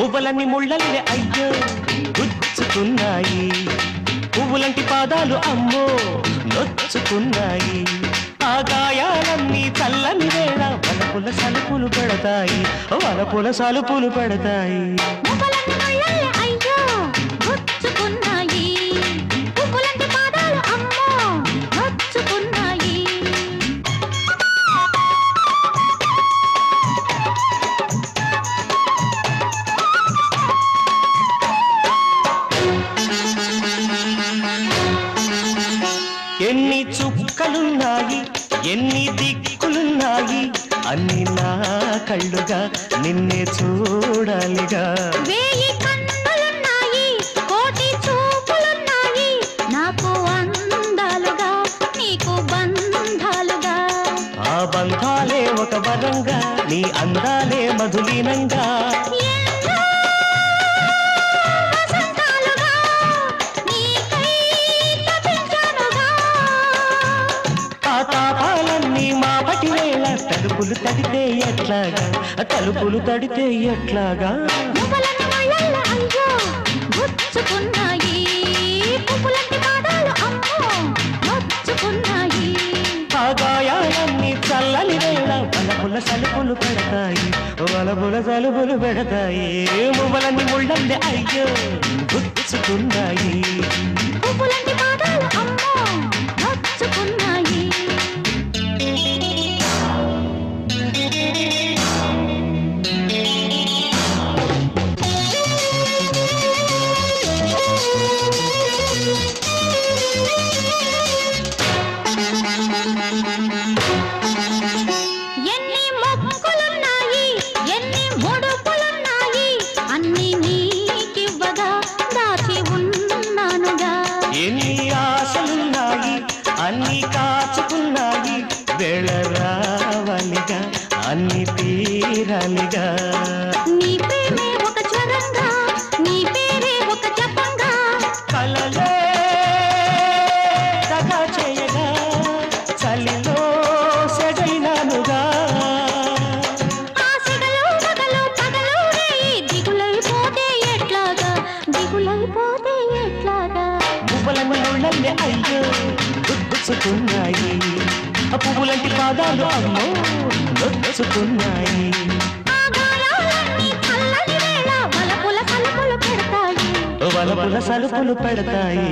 పువ్వులన్నీ ముళ్ళల్లే అయ్యో గుచ్చుకున్నాయి పువ్వులంటి పాదాలు అమ్మో నొచ్చుకున్నాయి ఆ గాయాలన్నీ చల్లని వేళ వలపుల సలుపులు పెడతాయి వలపుల సలుపులు పెడతాయి. చుక్కలున్నాయి ఎన్ని దిక్కులున్నాయి అన్ని నా కళ్ళుగా నిన్నే చూడాలిగా. వేయి కన్నులున్నాయి కోటి చూపులున్నాయి నాకు అందాలుగా నీకు బంధాలుగా. ఆ బంధాలే ఒక వరంగా నీ అందాలే మధులీనంగా. తలుపులు తడితే ఎట్లాగా? తలుపులు తడితే ఎట్లాగా? గాయాలన్నీ చల్లని వేళ వలపుల సలుపులు పెడతాయి. వలపుల సలుపులు పెడతాయి. మువ్వలన్నీ ముళ్ళండి అయ్యో గుచ్చుకున్నాయి ఎన్ని ఎన్ని అన్ని నీకివ్వగా దాచి ఉన్నానుగా. ఎన్ని ఆశలున్నాయి. అన్ని కాచుకున్నాయి. వేళ అన్ని తీరాలిగా. ముళ్ళల్లే అయ్యో గుచ్చుకున్నాయి పువ్వులంటి పాదాలు అమ్మో పెడతాయి. వలపుల సలుపులు పెడతాయి.